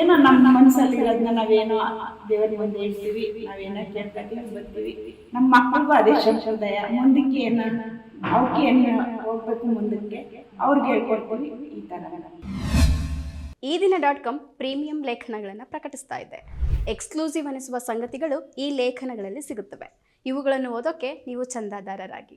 ಏನೋ ನಮ್ಮ ಮನಸ್ಸಲ್ಲಿ ಇರೋದನ್ನ ನಾವೇನೋ ದೇವರ ಮುಂದೆ ಹೇಳ್ತೀವಿ ನಾವೇನೋ ಕೇಳ್ಕೊತೀವಿ ಬರ್ತೀವಿ ನಮ್ಮ ಮಕ್ಕಳಿಗೂ ಅದೇ ಸಂಪ್ರದಾಯ ಮುಂದಕ್ಕೆ ಏನೋ ಅವಕ್ಕೆ ಏನು ಹೋಗ್ಬೇಕು ಮುಂದಕ್ಕೆ, ಅವ್ರಿಗೆ ಹೇಳ್ಕೊಡ್ತೀವಿ ಈ ಥರ ಈ ದಿನ ಡಾಟ್ ಕಾಮ್ ಪ್ರೀಮಿಯಂ ಲೇಖನಗಳನ್ನು ಪ್ರಕಟಿಸ್ತಾ ಇದೆ. ಎಕ್ಸ್ಕ್ಲೂಸಿವ್ ಅನಿಸುವ ಸಂಗತಿಗಳು ಈ ಲೇಖನಗಳಲ್ಲಿ ಸಿಗುತ್ತವೆ. ಇವುಗಳನ್ನು ಓದೋಕೆ ನೀವು ಚಂದಾದಾರರಾಗಿ.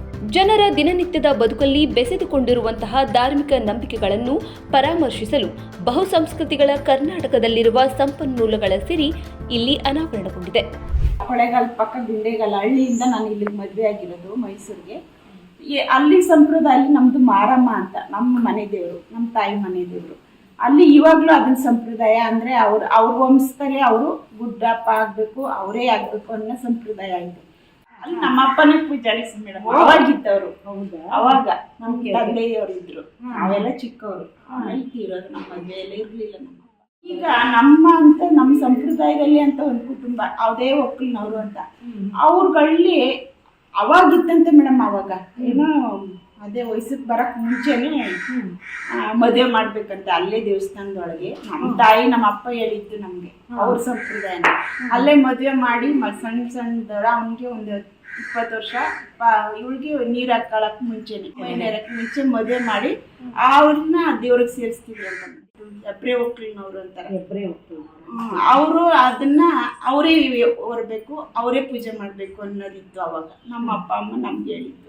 ಜನರ ದಿನನಿತ್ಯದ ಬದುಕಲ್ಲಿ ಬೆಸೆದುಕೊಂಡಿರುವಂತಹ ಧಾರ್ಮಿಕ ನಂಬಿಕೆಗಳನ್ನು ಪರಾಮರ್ಶಿಸಲು ಬಹುಸಂಸ್ಕೃತಿಗಳ ಕರ್ನಾಟಕದಲ್ಲಿರುವ ಸಂಪನ್ಮೂಲಗಳ ಸಿರಿ ಇಲ್ಲಿ ಅನಾವರಣಗೊಂಡಿದೆ. ಕೊಳೆಗಾಲ ಪಕ್ಕ ಗುಂಡೆಗಾಲ ಹಳ್ಳಿಯಿಂದ ನಾನು ಇಲ್ಲಿಗೆ ಮದುವೆ ಆಗಿರೋದು ಮೈಸೂರಿಗೆ. ಅಲ್ಲಿ ಸಂಪ್ರದಾಯ ನಮ್ದು ಮಾರಮ್ಮ ಅಂತ, ನಮ್ಮ ಮನೆ ದೇವರು, ನಮ್ಮ ತಾಯಿ ಮನೆ ದೇವರು. ಅಲ್ಲಿ ಇವಾಗಲೂ ಅದನ್ನ ಸಂಪ್ರದಾಯ ಅಂದ್ರೆ ಅವ್ರು, ಅವ್ರ ವಂಶದಲ್ಲಿ ಅವರು, ಗುಡ್ಡಪ್ಪ ಆಗ್ಬೇಕು, ಅವರೇ ಆಗ್ಬೇಕು ಅನ್ನೋ ಸಂಪ್ರದಾಯ ಇದೆ. ಅಲ್ಲಿ ನಮ್ಮ ಅಪ್ಪನೇ ಪೂಜಾರಿ ಮೇಡಮ್ ಅವಾಗಿದ್ದವರು. ಅವಾಗ ನಮ್ಮ ತಂದೆಯವರು ಇದ್ರು ನಾವೆಲ್ಲ ಚಿಕ್ಕವರು. ಆಮೇಲೆ ನಮ್ಮ ಮದುವೆ ಎಲ್ಲ ಇರ್ಲಿಲ್ಲ ನಮ್ಮ ಈಗ ನಮ್ಮ ಅಂತ ನಮ್ಮ ಸಂಪ್ರದಾಯದಲ್ಲಿ ಅಂತ ಒಂದು ಕುಟುಂಬ ಅದೇ ಒಕ್ಕಲಿನವರು ಅಂತ. ಅವ್ರುಗಳಲ್ಲಿ ಅವಾಗಿತ್ತಂತೆ ಮೇಡಮ್ ಅವಾಗ. ಏನೋ ಅದೇ ವಯಸ್ಸಿಗೆ ಬರಕ್ ಮುಂಚೆನೆ ಮದುವೆ ಮಾಡ್ಬೇಕಂತ ಅಲ್ಲೇ ದೇವಸ್ಥಾನದೊಳಗೆ. ನಮ್ಮ ತಾಯಿ ನಮ್ಮ ಅಪ್ಪ ಹೇಳಿದ್ದು ನಮ್ಗೆ ಅವ್ರ ಸಂಪ್ರದಾಯನ. ಅಲ್ಲೇ ಮದುವೆ ಮಾಡಿ ಮ- ಸಣ್ಣ ಸಣ್ಣದರ ಅವನಿಗೆ ಒಂದು ಇಪ್ಪತ್ತು ವರ್ಷ ಇವಳಿಗೆ ನೀರ್ ಹಾಕೊಳಕ್ ಮುಂಚೆನೆ ಮೈನೇರಕ್ ಮುಂಚೆ ಮದುವೆ ಮಾಡಿ ಅವ್ರನ್ನ ದೇವ್ರಿಗೆ ಸೇರಿಸ್ತೀವಿ ಅಂತ ಎಬ್ರೆ ಒಕ್ಕಲಿನವ್ರು ಅಂತಾರೆ. ಅವರು ಅದನ್ನ ಅವರೇ ಹೊರಬೇಕು ಅವರೇ ಪೂಜೆ ಮಾಡ್ಬೇಕು ಅನ್ನೋದಿತ್ತು ಅವಾಗ. ನಮ್ಮ ಅಪ್ಪ ಅಮ್ಮ ನಮ್ಗೆ ಹೇಳಿದ್ದು.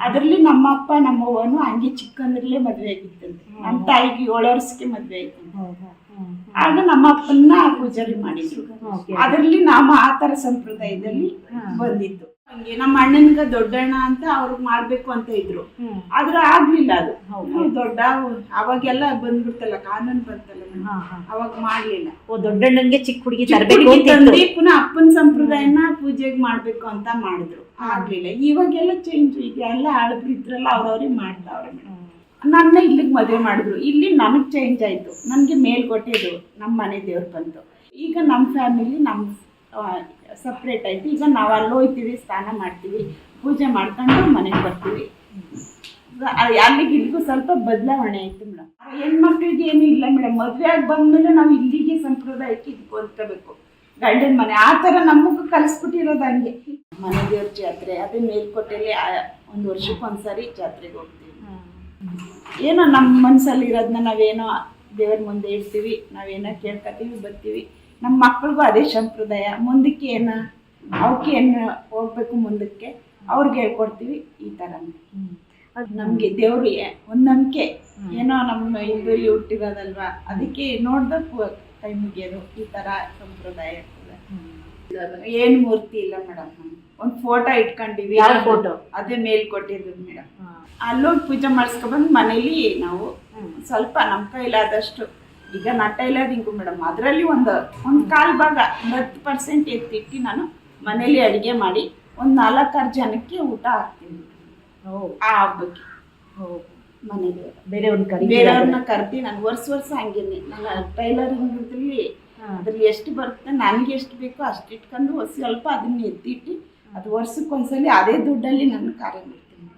ಅದರಲ್ಲಿ ನಮ್ಮ ಅಪ್ಪ ನಮ್ಮ ಅವ್ವನು ಹಂಗೆ ಚಿಕ್ಕಂದ್ರಲ್ಲೇ ಮದ್ವೆ ಆಗಿತ್ತಂತೆ ನಮ್ಮ ತಾಯಿಗೆ ಏಳು ವರ್ಷಕ್ಕೆ ಮದ್ವೆ ಆಯ್ತು ಆಗ ನಮ್ಮ ಅಪ್ಪನ್ನ ಪೂಜಾರಿ ಮಾಡಿದ್ರು. ಅದರಲ್ಲಿ ನಾವು ಆ ತರ ಸಂಪ್ರದಾಯದಲ್ಲಿ ಬಂದಿತ್ತು. ಹಂಗೆ ನಮ್ಮ ಅಣ್ಣನಿಗ ದೊಡ್ಡಣ್ಣ ಅಂತ ಅವ್ರಿಗೆ ಮಾಡ್ಬೇಕು ಅಂತ ಇದ್ರು. ಆದ್ರೆ ಆಗ್ಲಿಲ್ಲ ಅದು. ದೊಡ್ಡ ಅವಾಗೆಲ್ಲ ಬಂದ್ಬಿಡ್ತಲ್ಲ ಕಾನೂನು ಬರ್ತಲ್ಲ ಅವಾಗ ಮಾಡ್ಲಿಲ್ಲ. ಓ ದೊಡ್ಡಣ್ಣನ್ಗೆ ಚಿಕ್ಕ ಹುಡುಗಿ ತರಬೇಕು ಪುನಃ ಅಪ್ಪನ ಸಂಪ್ರದಾಯನ ಪೂಜೆಗೆ ಮಾಡ್ಬೇಕು ಅಂತ ಮಾಡಿದ್ರು. ಆಗ್ಲಿಲ್ಲ. ಇವಾಗೆಲ್ಲ ಚೇಂಜ್ ಈಗ ಎಲ್ಲ ಆಳ್ಬಿಟ್ರಲ್ಲ ಅವ್ರವ್ರಿಗೆ ಮಾಡ್ತಾವ್ರೆ ಮೇಡಮ್. ನನ್ನ ಇಲ್ಲಿಗೆ ಮದುವೆ ಮಾಡಿದ್ರು. ಇಲ್ಲಿ ನಮಗೆ ಚೇಂಜ್ ಆಯಿತು. ನನಗೆ ಮೇಲ್ಕೊಟ್ಟಿದ್ದು ನಮ್ಮ ಮನೆ ದೇವ್ರು ಬಂತು. ಈಗ ನಮ್ಮ ಫ್ಯಾಮಿಲಿ ನಮ್ಮ ಸಪ್ರೇಟ್ ಆಯಿತು. ಈಗ ನಾವು ಅಲ್ಲಿ ಹೋಗ್ತೀವಿ ಸ್ನಾನ ಮಾಡ್ತೀವಿ, ಪೂಜೆ ಮಾಡ್ಕೊಂಡು ಮನೆಗೆ ಬರ್ತೀವಿ. ಅಲ್ಲಿಗೆ ಇಲ್ಲಿಗೂ ಸ್ವಲ್ಪ ಬದಲಾವಣೆ ಆಯಿತು ಮೇಡಮ್ ಹೆಣ್ಮಕ್ಳಿಗೆ ಏನೂ ಇಲ್ಲ ಮೇಡಮ್ ಮದುವೆ ಆಗಿ ಬಂದಮೇಲೆ ನಾವು ಇಲ್ಲಿಗೆ ಸಂಪ್ರದಾಯಕ್ಕೆ ಇದ್ಕೊಳ್ಕೋಬೇಕು ಗಂಡನ ಮನೆ. ಆ ಥರ ನಮಗೂ ಕಲಿಸ್ಬಿಟ್ಟಿರೋದು ಹಂಗೆ. ಮನೆ ದೇವ್ರ ಜಾತ್ರೆ, ಅದೇ ಮೇಲ್ಕೋಟೆಯಲ್ಲಿ ಒಂದು ವರ್ಷಕ್ಕೊಂದ್ಸರಿ ಜಾತ್ರೆಗೆ ಹೋಗ್ತೀವಿ. ಏನೋ ನಮ್ಮ ಮನಸ್ಸಲ್ಲಿ ಇರೋದನ್ನ ನಾವೇನೋ ದೇವರ ಮುಂದೆ ಇಡ್ತೀವಿ ನಾವೇನೋ ಕೇಳ್ಕೊತೀವಿ ಬರ್ತೀವಿ. ನಮ್ಮ ಮಕ್ಳಿಗೂ ಅದೇ ಸಂಪ್ರದಾಯ. ಮುಂದಕ್ಕೆ ಏನು ಅವಕ್ಕೆ ಏನು ಹೋಗ್ಬೇಕು ಮುಂದಕ್ಕೆ ಅವ್ರಿಗೆ ಹೇಳ್ಕೊಡ್ತೀವಿ ಈ ಥರ ನಮಗೆ ದೇವ್ರು ಒಂದು ನಂಬಿಕೆ ಏನೋ ನಮ್ಮ ಹಿಂದೂಲಿ ಹುಟ್ಟಿರೋದಲ್ವಾ? ಅದಕ್ಕೆ ನೋಡ್ದಕ್ಕೂ ಟೈಮ್ ಮುಗಿಯೋದು ಈ ಥರ ಸಂಪ್ರದಾಯ. ಏನು ಮೂರ್ತಿ ಇಲ್ಲ ಮೇಡಮ್. ಒಂದು ಫೋಟೋ ಇಟ್ಕೊಂಡಿವಿ. ಫೋಟೋ? ಅದೇ ಮೇಲ್ ಕೊಟ್ಟಿದ್ರು ಮೇಡಮ್. ಅಲ್ಲೋಗಿ ಪೂಜೆ ಮಾಡಿಸ್ಕೊಬಂದು ಮನೇಲಿ ನಾವು ಸ್ವಲ್ಪ ನಮ್ಮ ಕೈಲಾದಷ್ಟು ಈಗ ನಾ ಟೈಲರಿಂಗು ಮೇಡಮ್. ಅದರಲ್ಲಿ ಒಂದು ಒಂದು ಕಾಲು ಭಾಗ ಒಂದು ಹತ್ತು ಪರ್ಸೆಂಟ್ ಎತ್ತಿಟ್ಟು ನಾನು ಮನೇಲಿ ಅಡುಗೆ ಮಾಡಿ ಒಂದು ನಾಲ್ಕಾರು ಜನಕ್ಕೆ ಊಟ ಹಾಕ್ತೀನಿ. ಆ ಹಬ್ಬಕ್ಕೆ. ಮನೇಲಿ. ಬೇರೆಯವ್ರನ್ನ ಕರಿ ಬೇರೆಯವ್ರನ್ನ ಕರ್ತಿ ನಾನು ವರ್ಷ ವರ್ಷ ಹಂಗೇನೆ. ನಾನು ಟೈಲರಿಂಗ್ ಅದ್ರಲ್ಲಿ ಎಷ್ಟು ಬರುತ್ತೆ ನನಗೆ ಎಷ್ಟು ಬೇಕೋ ಅಷ್ಟು ಇಟ್ಕೊಂಡು ಸ್ವಲ್ಪ ಅದನ್ನ ಎತ್ತಿಟ್ಟು ಅದು ವರ್ಷಕ್ಕೊಂದ್ಸಲಿ ಅದೇ ದುಡ್ಡಲ್ಲಿ ನನ್ನ ಕಾರ್ಯ ಮಾಡ್ತೀನಿ.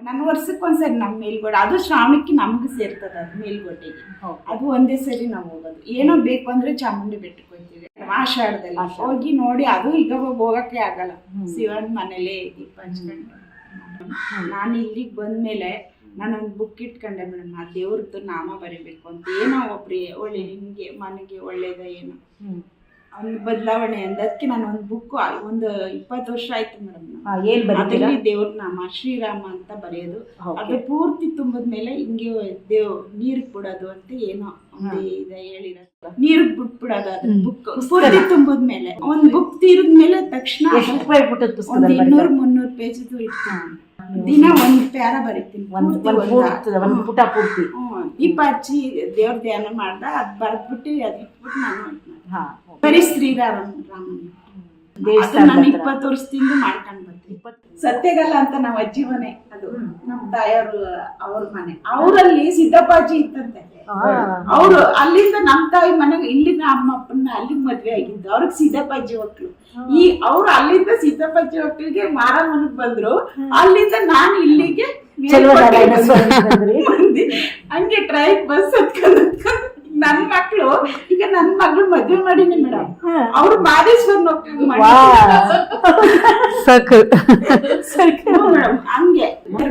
ನನ್ನ ವರ್ಷಕ್ಕೊಂದ್ಸರಿ ನಮ್ಮ ಮೇಲ್ಗೋಡೆ ಅದು ಶ್ರಾವಣಕ್ಕೆ ನಮ್ಗೆ ಸೇರ್ತದೆ ಅದು ಮೇಲ್ಗೋಟೆಗೆ ಅದು ಒಂದೇ ಸರಿ ನಾವು ಹೋಗೋದು. ಏನೋ ಬೇಕು ಅಂದ್ರೆ ಚಾಮುಂಡಿ ಬೆಟ್ಟಕ್ಕೆ ಹೋಗ್ತೀವಿ. ಆಷಾಢದಲ್ಲಿ ಹೋಗಿ ನೋಡಿ ಅದು ಈಗ ಹೋಗಕ್ಕೆ ಆಗಲ್ಲ. ಶಿವನ್ ಮನೇಲಿ ದೀಪ ಹಚ್ಕೊಂಡು ನಾನು ಇಲ್ಲಿಗೆ ಬಂದ್ಮೇಲೆ ನಾನೊಂದು ಬುಕ್ ಇಟ್ಕೊಂಡೆ ಮೇಡಮ್ ಆ ದೇವ್ರದ್ದು ನಾಮ ಬರೀಬೇಕು ಅಂತ. ಏನೋ ಒಬ್ರು ಒಳ್ಳೆ ಹಿಂಗೆ ಮನೆಗೆ ಒಳ್ಳೇದ ಏನು. ಒಂದು ಬದಲಾವಣೆ ಅಂದ. ಅದಕ್ಕೆ ನಾನು ಒಂದು ಬುಕ್ ಒಂದು ಇಪ್ಪತ್ತು ವರ್ಷ ಆಯ್ತು ಮೇಡಮ್ ಅದರಲ್ಲಿ ದೇವ್ರ ನಾಮ ಶ್ರೀರಾಮ ಅಂತ ಬರೆಯೋದು. ಅದು ಪೂರ್ತಿ ತುಂಬಿದ್ಮೇಲೆ ಹಿಂಗೆ ದೇವ್ ನೀರಿಗೆ ಬಿಡೋದು ಅಂತ ಏನೋ ಹೇಳಿರೋದು. ನೀರಿಗೆ ಬಿಟ್ಬಿಡೋದು ಅದ್ರ ಬುಕ್ ಪೂರ್ತಿ ತುಂಬಿದ್ಮೇಲೆ ಒಂದ್ ಬುಕ್ ತೀರಿದ್ಮೇಲೆ ತಕ್ಷಣ ಒಂದು ಒಂದ್ ಇನ್ನೂರು ಮುನ್ನೂರು ಪೇಜ್ ಇರ್ತೀನಿ ದಿನ ಒಂದು ಪ್ಯಾರ ಬರೀತೀನಿ ಒಂದು ಒಂದು ಪುಟ ಪೂರ್ತಿ. ದೀಪ ಹಚ್ಚಿ ದೇವ್ರ ಧ್ಯಾನ ಮಾಡ್ದ ಅದ್ ಬರ್ದ್ಬಿಟ್ಟು ಅದ್ ಇಟ್ಬಿಟ್ಟು ನಾನು ಹಾ ಬರೀ ಶ್ರೀರಾಮ ರಾಮನ್. ದೇವಸ್ಥಾನ ನಾನು ಇಪ್ಪತ್ತು ವರ್ಷದಿಂದ ಮಾಡ್ಕೊಂಡ್ ಬರ್ತೀನಿ. ಸತ್ಯಗಲ್ಲ ಅಂತ ನಮ್ಮ ಅಜ್ಜಿ ಮನೆ ಅದು ನಮ್ಮ ತಾಯಿಯವರು ಅವ್ರ ಮನೆ. ಅವರಲ್ಲಿ ಸಿದ್ದಪ್ಪಾಜಿ ಇತ್ತಂತೆ. ಅವರು ಅಲ್ಲಿಂದ ನಮ್ಮ ತಾಯಿ ಮನೆಗೆ ಇಲ್ಲಿಂದ ಅಮ್ಮ ಅಪ್ಪನ ಅಲ್ಲಿ ಮದ್ವೆ ಆಗಿದ್ದು ಅವ್ರಿಗೆ ಸಿದ್ದಪ್ಪಾಜಿ ಹೋಟ್ಲು. ಈ ಅವ್ರು ಅಲ್ಲಿಂದ ಸಿದ್ದಪ್ಪಾಜಿ ಮಾರ ಮಾರಮ್ಮನಿಗೆ ಬಂದ್ರು. ಅಲ್ಲಿಂದ ನಾನು ಇಲ್ಲಿಗೆ. ಹಂಗೆ ಟ್ರೈನ್ ಬಸ್ ಹತ್ಕೊಂಡು ನನ್ ಮಕ್ಳು ಈಗ ನನ್ ಮಗಳು ಮದ್ವೆ ಮಾಡಿನಿ ಮೇಡಮ್. ಅವ್ರು ಮಾದೇಶ್ವರ್ ಹಂಗೆ.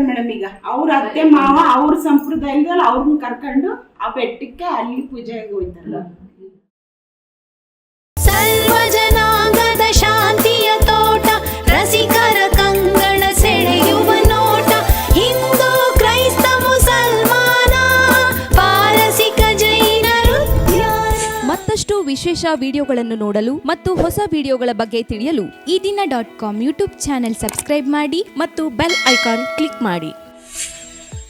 ಮೇಡಮ್ ಈಗ ಅವ್ರ ಅತ್ತೆ ಮಾವ ಅವ್ರ ಸಂಪ್ರದಾಯದಲ್ಲಿ ಅವ್ರನ್ನ ಕರ್ಕೊಂಡು ಆ ಬೆಟ್ಟಕ್ಕೆ ಅಲ್ಲಿ ಪೂಜೆಗೆ ಹೋಯ್ತಾರಲ್ಲ ಸರ್ವಜನಾಂಗದ ಶಾಂತಿಯ ತೋಟ ರಸಿಕರ ಕಂಗಳ ಸೆಳೆಯುವ ನೋಟ ಹಿಂದೂ ಕ್ರೈಸ್ತ ಮುಸಲ್ಮಾನ ಪಾರಸಿಕ ಜೈನರು ಮತ್ತಷ್ಟು ವಿಶೇಷ ವಿಡಿಯೋಗಳನ್ನು ನೋಡಲು ಮತ್ತು ಹೊಸ ವಿಡಿಯೋಗಳ ಬಗ್ಗೆ ತಿಳಿಯಲು Ee Dina dot com YouTube channel subscribe ಮಾಡಿ ಮತ್ತು ಬೆಲ್ ಐಕಾನ್ ಕ್ಲಿಕ್ ಮಾಡಿ.